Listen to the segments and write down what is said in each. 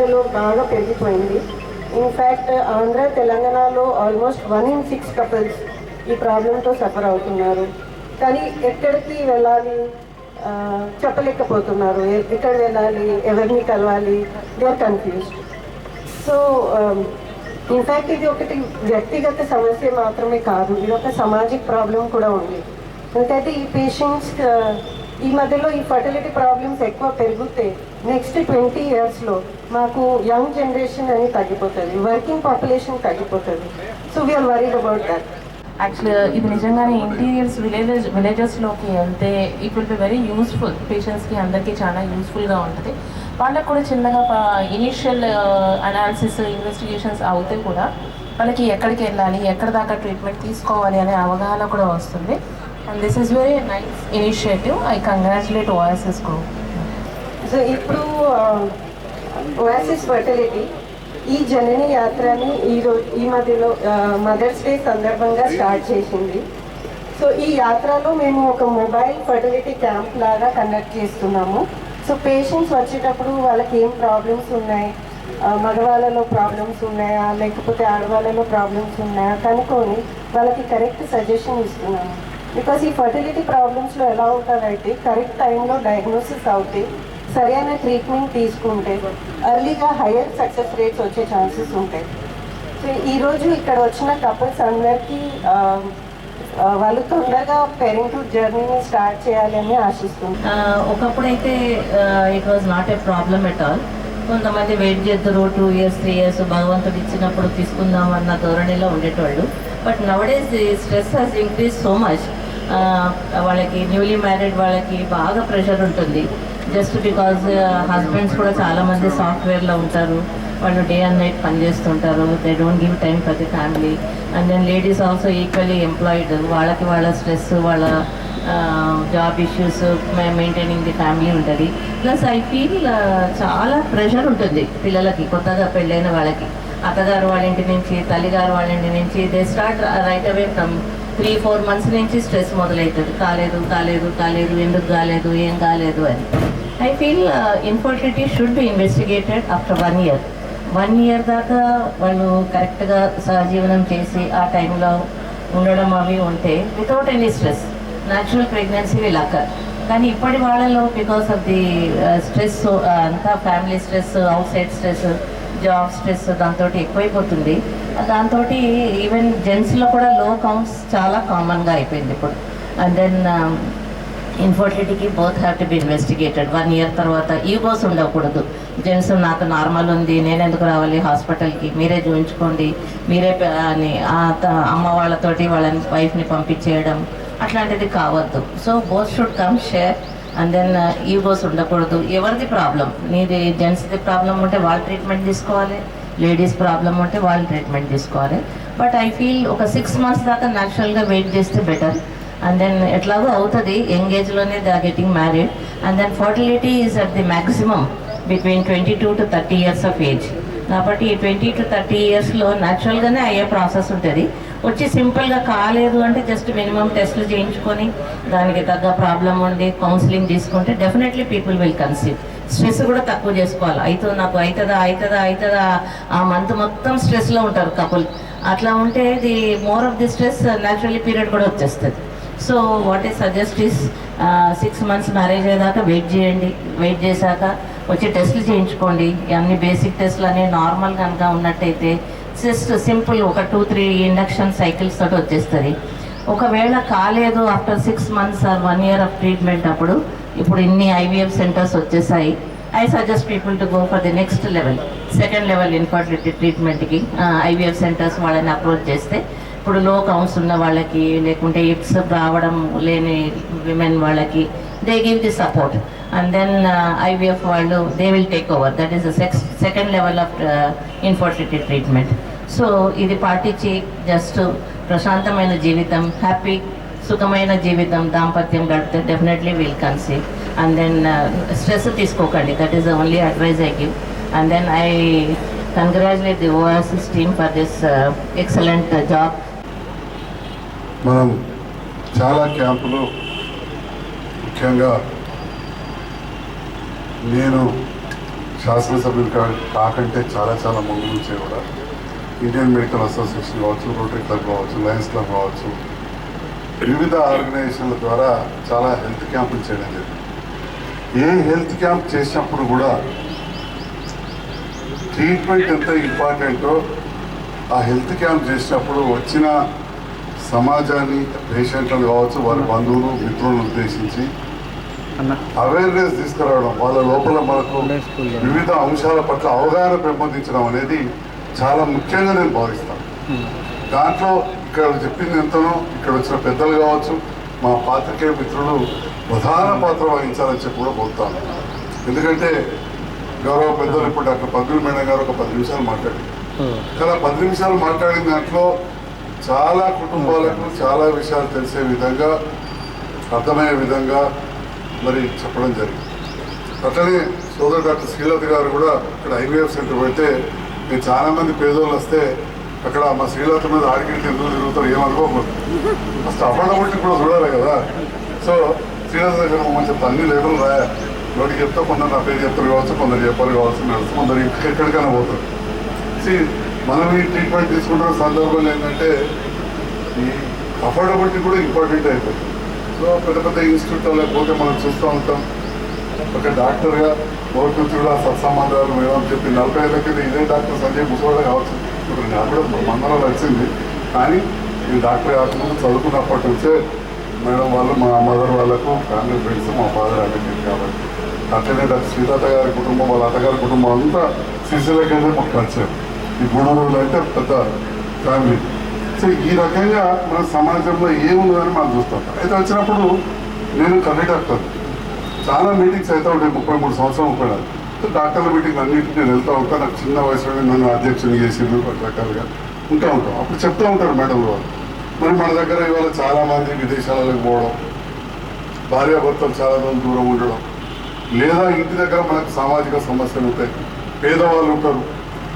మధ్యలో బాగా పెరిగిపోయింది. ఇన్ఫ్యాక్ట్ ఆంధ్ర తెలంగాణలో almost one in six couples ఈ ప్రాబ్లంతో సఫర్ అవుతున్నారు. కానీ ఎక్కడికి వెళ్ళాలి? చెప్పలేకపోతున్నారు. ఎక్కడ వెళ్ళాలి? ఎవరిని కలవాలి? They are confused so in fact ఇది ఒకటి వ్యక్తిగత సమస్య మాత్రమే కాదు. ఇది ఒక సామాజిక ప్రాబ్లం కూడా ఉంది. ఎందుకంటే ఈ పేషెంట్స్ ఈ మధ్యలో ఈ ఫర్టిలిటీ ప్రాబ్లమ్స్ ఎక్కువ పెరిగితే నెక్స్ట్ ట్వంటీ ఇయర్స్లో మాకు యంగ్ జనరేషన్ అని తగ్గిపోతుంది వర్కింగ్ పాపులేషన్ తగ్గిపోతుంది. So we are worried about that actually ఇది నిజంగానే ఇంటీరియర్స్ విలేజెస్ విలేజెస్లోకి వెళ్తే it will be very useful పేషెంట్స్కి అందరికీ చాలా యూస్ఫుల్గా ఉంటుంది. వాళ్ళకు కూడా చిన్నగా ఇనీషియల్ అనాలిసిస్ ఇన్వెస్టిగేషన్స్ అవుతే కూడా వాళ్ళకి ఎక్కడికి వెళ్ళాలి ఎక్కడ దాకా ట్రీట్మెంట్ తీసుకోవాలి అనే అవగాహన కూడా వస్తుంది. And this is very nice initiative I congratulate OSS group so ఇప్పుడు ఓయాసిస్ ఫర్టిలిటీ ఈ జనని యాత్రని ఈ రోజు ఈ మధ్యలో మదర్స్ డే సందర్భంగా స్టార్ట్ చేసింది. సో ఈ యాత్రలో మేము ఒక మొబైల్ ఫర్టిలిటీ క్యాంప్ లాగా కండక్ట్ చేస్తున్నాము. సో పేషెంట్స్ వచ్చేటప్పుడు వాళ్ళకి ఏం ప్రాబ్లమ్స్ ఉన్నాయి? మగవాళ్ళలో ప్రాబ్లమ్స్ ఉన్నాయా? లేకపోతే ఆడవాళ్ళలో ప్రాబ్లమ్స్ ఉన్నాయా? కనుక్కొని వాళ్ళకి కరెక్ట్ సజెషన్ ఇస్తున్నాము. బికాస్ ఈ ఫర్టిలిటీ ప్రాబ్లమ్స్లో ఎలా ఉంటుందంటే కరెక్ట్ టైంలో డయాగ్నోసిస్ అవుతాయి సరైన ట్రీట్మెంట్ తీసుకుంటే అర్లీగా హయ్యర్ సక్సెస్ రేట్స్ వచ్చే ఛాన్సెస్ ఉంటాయి. సో ఈరోజు ఇక్కడ వచ్చిన కపుల్స్ అందరికీ వాళ్ళు తొందరగా పేరెంట్హుడ్ జర్నీని స్టార్ట్ చేయాలని ఆశిస్తున్నాను ఒకప్పుడైతే it was not a problem at all కొంతమంది వెయిట్ చేద్దరు టూ ఇయర్స్ త్రీ ఇయర్స్ భగవంతుడు ఇచ్చినప్పుడు తీసుకుందాం అన్న ధోరణిలో ఉండేటోళ్ళు. But nowadays stress has increase so much వాళ్ళకి న్యూలీ మ్యారీడ్ వాళ్ళకి బాగా ప్రెషర్ ఉంటుంది. జస్ట్ బికాజ్ హస్బెండ్స్ కూడా చాలామంది సాఫ్ట్వేర్లో ఉంటారు. వాళ్ళు day and night పనిచేస్తుంటారు they don't give time for the family and then ladies also equally employed వాళ్ళకి వాళ్ళ స్ట్రెస్ వాళ్ళ job issues maintaining the family ఉంటుంది. ప్లస్ ఐ ఫీల్ చాలా ప్రెషర్ ఉంటుంది పిల్లలకి కొత్తగా పెళ్ళైన వాళ్ళకి. అత్తగారు వాళ్ళ ఇంటి నుంచి తల్లిగారు వాళ్ళ ఇంటి నుంచి they start right away from three four months నుంచి స్ట్రెస్ మొదలవుతుంది కాలేదు కాలేదు కాలేదు ఎందుకు కాలేదు ఏం కాలేదు అని. I feel infertility should be investigated after one year one year దాకా వాళ్ళు కరెక్ట్గా సహజీవనం చేసి ఆ టైంలో ఉండడం అవి ఉంటే without any stress natural pregnancy will occur కానీ ఇప్పటి వాళ్ళలో బికాస్ ఆఫ్ ది స్ట్రెస్ అంతా family stress outside stress job stress దాంతో ఎక్కువైపోతుంది దాంతో ఈవెన్ జెంట్స్లో కూడా లో కౌంట్స్ చాలా కామన్గా అయిపోయింది ఇప్పుడు. And then ఇన్ఫర్టిలిటీకి both have to be investigated. One year తర్వాత ఈగోస్ ఉండకూడదు. జెంట్స్ నాకు నార్మల్ ఉంది నేను ఎందుకు రావాలి హాస్పిటల్కి? మీరే చూపించుకోండి మీరే అని త- అమ్మ వాళ్ళతోటి వాళ్ళని వైఫ్ని పంపించేయడం అట్లాంటిది కావద్దు. So both should come share and then uh, egos ఉండకూడదు. ఎవరిది ప్రాబ్లం నీది జెంట్స్ది ప్రాబ్లం ఉంటే వాళ్ళు ట్రీట్మెంట్ తీసుకోవాలి. లేడీస్ ప్రాబ్లం ఉంటే వాళ్ళు ట్రీట్మెంట్ తీసుకోవాలి. బట్ ఐ ఫీల్ ఒక సిక్స్ మంత్స్ దాకా న్యాచురల్గా వెయిట్ చేస్తే బెటర్. అండ్ దెన్ ఎట్లాగో అవుతుంది యంగ్ ఏజ్లోనే they are getting married and then fertility is at the maximum between twenty two to thirty years of age కాబట్టి ఈ ట్వంటీ టు థర్టీ ఇయర్స్లో న్యాచురల్గానే అయ్యే ప్రాసెస్ ఉంటుంది. వచ్చి సింపుల్గా కాలేదు అంటే జస్ట్ మినిమం టెస్ట్లు చేయించుకొని దానికి తగ్గ ప్రాబ్లం ఉండి కౌన్సిలింగ్ తీసుకుంటే definitely people will conceive stress కూడా తక్కువ చేసుకోవాలి. అయితే నాకు అవుతుందా అవుతుందా అవుతుందా ఆ మంత్ మొత్తం స్ట్రెస్లో ఉంటారు కపుల్ అట్లా ఉంటే the more of the stress naturally period కూడా వచ్చేస్తుంది. So what is suggest is six months marriage అయ్యేదాకా వెయిట్ చేయండి. వెయిట్ చేశాక వచ్చి టెస్ట్లు చేయించుకోండి. అన్ని బేసిక్ టెస్ట్లు అనేవి నార్మల్ కనుక ఉన్నట్టయితే జస్ట్ సింపుల్ ఒక టూ త్రీ ఇండక్షన్ సైకిల్స్ తోటి వచ్చేస్తుంది. ఒకవేళ కాలేదు after six months or one year of treatment అప్పుడు ఇప్పుడు ఇన్ని ఐవీఎఫ్ సెంటర్స్ వచ్చేసాయి. I suggest people to go for the next level second level infertility ట్రీట్మెంట్కి ఐవీఎఫ్ సెంటర్స్ వాళ్ళని అప్రోచ్ చేస్తే ఇప్పుడు లో కౌన్స్ ఉన్న వాళ్ళకి లేకుంటే ఇట్స్ రావడం లేని విమెన్ వాళ్ళకి they give the support and then IVF వాళ్ళు they will take over that is sex second level of infertility treatment so ఇది పాటించి జస్ట్ ప్రశాంతమైన జీవితం హ్యాపీ సుఖమైన జీవితం దాంపత్యం గడిపితే definitely will conceive and then stress తీసుకోకండి. That is the only advice I give and then I congratulate the oasis team for this excellent job మనం చాలా క్యాంపులు ముఖ్యంగా నేను శాసనసభ్యులు కా కాకంటే చాలా చాలా ముందు నుంచే కూడా ఇండియన్ మెడికల్ అసోసియేషన్ కావచ్చు రోటరీ క్లబ్ కావచ్చు లయన్స్ క్లబ్ కావచ్చు వివిధ ఆర్గనైజేషన్ల ద్వారా చాలా హెల్త్ క్యాంపులు చేయడం జరిగింది. ఏ హెల్త్ క్యాంప్ చేసినప్పుడు కూడా ట్రీట్మెంట్ ఎంత ఇంపార్టెంటో ఆ హెల్త్ క్యాంప్ చేసినప్పుడు వచ్చిన సమాజాన్ని పేషెంట్లను కావచ్చు వారి బంధువులు మిత్రులను ఉద్దేశించి అవేర్నెస్ తీసుకురావడం వాళ్ళ లోపల మనకు వివిధ అంశాల పట్ల అవగాహన పెంపొందించడం అనేది చాలా ముఖ్యంగా నేను భావిస్తాను దాంట్లో ఇక్కడ చెప్పింది ఎంతనో ఇక్కడ వచ్చిన పెద్దలు కావచ్చు మా పాత్రికేయ మిత్రులు ప్రధాన పాత్ర వహించాలని చెప్పి కూడా కోరుతాను ఎందుకంటే గౌరవ పెద్దలు ఇప్పుడు డాక్టర్ పద్మని మేడం గారు ఒక పది నిమిషాలు మాట్లాడారు. కానీ పది నిమిషాలు మాట్లాడిన దాంట్లో చాలా కుటుంబాలకు చాలా విషయాలు తెలిసే విధంగా అర్థమయ్యే విధంగా మరి చెప్పడం జరిగింది. అట్లనే సోదరు డాక్టర్ శ్రీలత గారు కూడా ఇక్కడ ఐవీఎఫ్ సెంటర్ పెడితే నేను చాలామంది పేదోళ్ళు వస్తే అక్కడ మా శ్రీలత మీద ఆడికి ఎందుకు తిరుగుతారు ఏమనుకోకూడదు ఫస్ట్ అఫోర్డబిలిటీ కూడా చూడాలి కదా. సో శ్రీలత దగ్గర మంచి అన్ని లేబుల్ రాయా నోటికి చెప్తే కొందరు నా పేరు చెప్తారు కావచ్చు కొందరు చెప్పాలి కావచ్చు నడుస్తూ కొందరు ఎక్కడికైనా పోతారు. మనం ఈ ట్రీట్మెంట్ తీసుకుంటున్న సందర్భాలు ఏంటంటే ఈ అఫోర్డబిలిటీ కూడా ఇంపార్టెంట్ అయిపోయింది సో పెద్ద పెద్ద ఇన్స్టిట్యూట్లో పోతే మనం చూస్తూ ఉంటాం. ఒక డాక్టర్గా ఓటుగా సత్సంబంధాలు మేడం చెప్పి నలభై ఏళ్ళ కింద ఇదే డాక్టర్ సంజయ్ ముసోడా కావచ్చు. ఇప్పుడు నాకు కూడా మందరం వచ్చింది కానీ ఈ డాక్టర్ కాకుండా చదువుకున్నప్పటి నుంచే మేడం వాళ్ళు మా మదర్ వాళ్ళకు ఫ్యామిలీ ఫ్రెండ్స్ మా ఫాదర్ అడ్వకేట్ కాబట్టి. అట్లనే డాక్టర్ గారి కుటుంబం వాళ్ళ అత్తగారి కుటుంబం అంతా సిసిలకైతే మాకు కలిసారు ఈ గొడవలు అయితే పెద్ద ఫ్యామిలీ. సో ఈ రకంగా మన సమాజంలో ఏముందని మనం చూస్తాం. అయితే వచ్చినప్పుడు నేను కన్నీ డాక్టర్. చాలా మీటింగ్స్ అయితే ఉంటాయి ముప్పై మూడు సంవత్సరాలు ముప్పై నాలుగు సో డాక్టర్ల మీటింగ్ అన్నింటికి నేను వెళ్తూ ఉంటాను నాకు చిన్న వయసులో నన్ను అధ్యక్షుని చేసింది రకరకాలుగా ఉంటా ఉంటాం. అప్పుడు చెప్తూ ఉంటారు మేడం వాళ్ళు. మరి మన దగ్గర ఇవాళ చాలామంది విదేశాలకు పోవడం భార్యాభర్తలు చాలా రోజులు దూరం ఉండడం లేదా ఇంటి దగ్గర మనకు సామాజిక సమస్యలు ఉంటాయి పేదవాళ్ళు ఉంటారు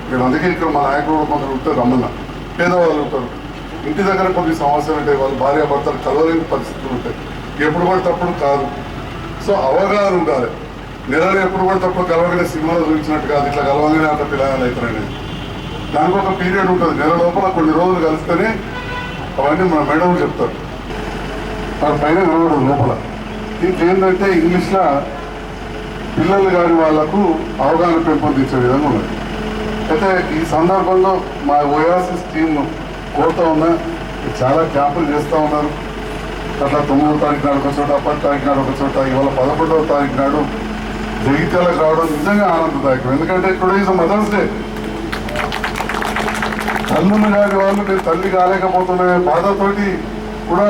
ఇక్కడ అందుకే ఇక్కడ మా నాయకుడు కూడా కొందరు ఉంటారు రమ్మన్న. పేదవాళ్ళు ఉంటారు. ఇంటి దగ్గర కొన్ని సమస్యలు ఉంటాయి. వాళ్ళు భార్యాభర్తలు కలవలేని పరిస్థితులు ఉంటాయి. ఎప్పుడు పడితే అప్పుడు కాదు. సో అవగాహన ఉండాలి. నెలలు ఎప్పుడు పడితే అప్పుడు కలవగానే సినిమాలో చూపించినట్టు కాదు ఇట్లా కలవగానే అంత పిల్లలు అవుతారనేది దానికి ఒక పీరియడ్ ఉంటుంది. నెల లోపల కొన్ని రోజులు కలిస్తేనే అవన్నీ మన మేడం చెప్తారు. మన పైన కనబడదు లోపల. దీంట్లో ఏంటంటే ఇంగ్లీష్లో పిల్లలు కాని వాళ్ళకు అవగాహన పెంపొందించే విధంగా ఉన్నది. అయితే ఈ సందర్భంలో మా ఓయాసిస్ టీమ్ కోరుతా ఉన్నా చాలా క్యాంపులు చేస్తూ ఉన్నారు. అట్లా తొమ్మిదవ తారీఖు నాడు ఒక చోట పది తారీఖు నాడు ఒక చోట ఇవాళ పదకొండవ తారీఖు నాడు జగిత్యాలకు రావడం నిజంగా ఆనందదాయకం. ఎందుకంటే టుడే ఈజ్ మదర్స్ డే తల్లులు కాని వాళ్ళు నేను తల్లి కాలేకపోతున్నా బాధతోటి కూడా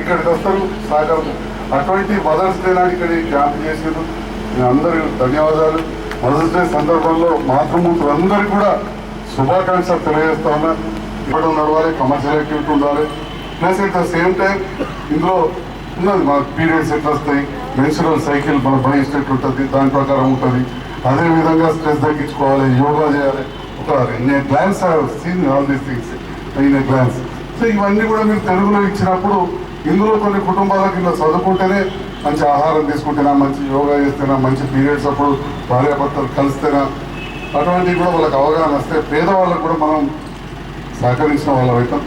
ఇక్కడికి వస్తారు సహకారం అటువంటి మదర్స్ డే నాడు ఇక్కడ క్యాంప్ చేసారు. నేను అందరూ ధన్యవాదాలు. మదర్స్ డే సందర్భంలో మాతృమూర్తులు అందరికీ కూడా శుభాకాంక్షలు తెలియజేస్తా ఉన్నా ఇప్పుడు నడవాలి కమర్షియల్ యాక్టివిటీ ఉండాలి. Plus at the same time ఇందులో ఉన్నది మన పీరియడ్స్ ఎట్లా వస్తాయి. మెన్సురల్ సైకిల్ మన బై స్టేట్ ఉంటుంది దాని ప్రకారం ఉంటుంది. అదే విధంగా స్ట్రెస్ తగ్గించుకోవాలి యోగా చేయాలి. ఒక in glance seen all these things in glance so ఇవన్నీ కూడా మీరు తెలుగులో ఇచ్చినప్పుడు ఇందులో కొన్ని కుటుంబాలకు ఇలా చదువుకుంటేనే మంచి ఆహారం తీసుకుంటేనా మంచి యోగా చేస్తేనా మంచి పీరియడ్స్ అప్పుడు భార్యాభర్తలు కలిస్తేనా అటువంటివి కూడా వాళ్ళకి అవగాహన వస్తే పేదవాళ్ళకు కూడా మనం సహకరించిన వాళ్ళ అయితే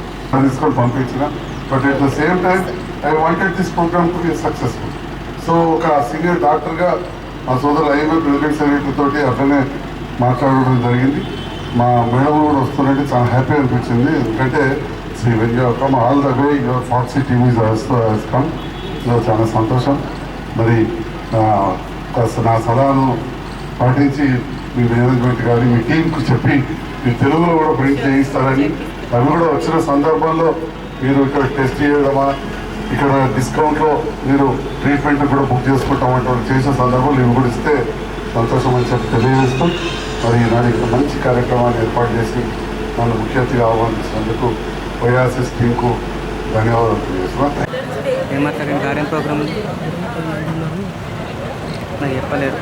తీసుకొని పంపించిన. But at the same time I wanted this program to be successful so ఒక సీనియర్ డాక్టర్గా మా సోదరు ఐఎంఏ ప్రెసిడెంట్ సెక్రటరీ తోటి అట్లనే మాట్లాడడం జరిగింది. మా మేడం కూడా వస్తున్నట్టు చాలా హ్యాపీ అనిపించింది. ఎందుకంటే Shri when come all the way your foxy TVs come so చాలా సంతోషం మరి నా సలహాను పాటించి మీ మేనేజ్మెంట్ కానీ మీ టీంకు చెప్పి మీ తెలుగులో కూడా ప్రింట్ చేయిస్తారని అవి కూడా వచ్చిన సందర్భంలో మీరు ఇక్కడ టెస్ట్ చేయడమా ఇక్కడ డిస్కౌంట్లో మీరు ట్రీట్మెంట్ కూడా బుక్ చేసుకుంటామంటే చేసిన సందర్భంలో ఇవి కూడా ఇస్తే సంతోషం అని చెప్పి తెలియజేస్తూ మరి ఈనాడు మంచి కార్యక్రమాన్ని ఏర్పాటు చేసి నన్ను ముఖ్య అతిథిగా ఆహ్వానించినందుకు వైఆర్ఎస్ టీంకు ధన్యవాదాలు తెలియజేస్తున్నాం. ఏం మాట్లాడిన కార్యం ప్రోగ్రామ్ నాకు చెప్పలేరు